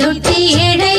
தொட்டி ஏழை